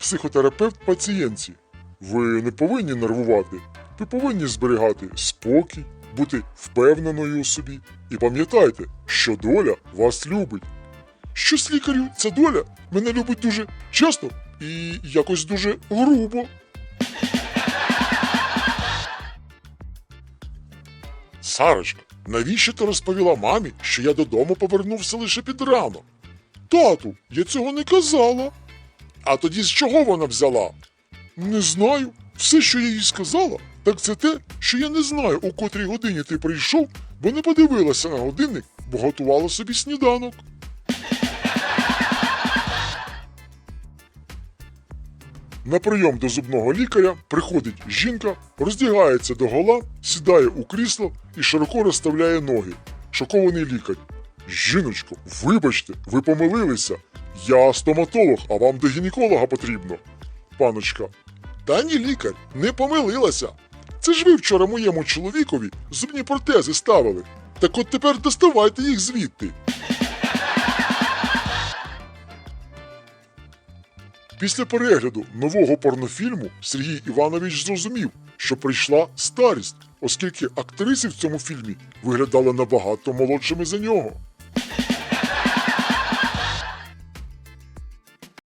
психотерапевт пацієнтці. Ви не повинні нервувати. Ви повинні зберігати спокій, бути впевненою у собі. І пам'ятайте, що доля вас любить. Щось лікарю, ця доля мене любить дуже часто і якось дуже грубо. Сарочка, навіщо ти розповіла мамі, що я додому повернувся лише під ранок? Тату, я цього не казала. А тоді з чого вона взяла? Не знаю. Все, що я їй сказала, так це те, що я не знаю, у котрій годині ти прийшов, бо не подивилася на годинник, бо готувала собі сніданок. На прийом до зубного лікаря приходить жінка, роздягається до гола, сідає у крісло і широко розставляє ноги. Шокований лікар. Жіночко, вибачте, ви помилилися. Я стоматолог, а вам до гінеколога потрібно. Паночка. Та ні, лікар, не помилилася. Це ж ви вчора моєму чоловікові зубні протези ставили. Так от тепер доставайте їх звідти. Після перегляду нового порнофільму Сергій Іванович зрозумів, що прийшла старість, оскільки актриси в цьому фільмі виглядали набагато молодшими за нього.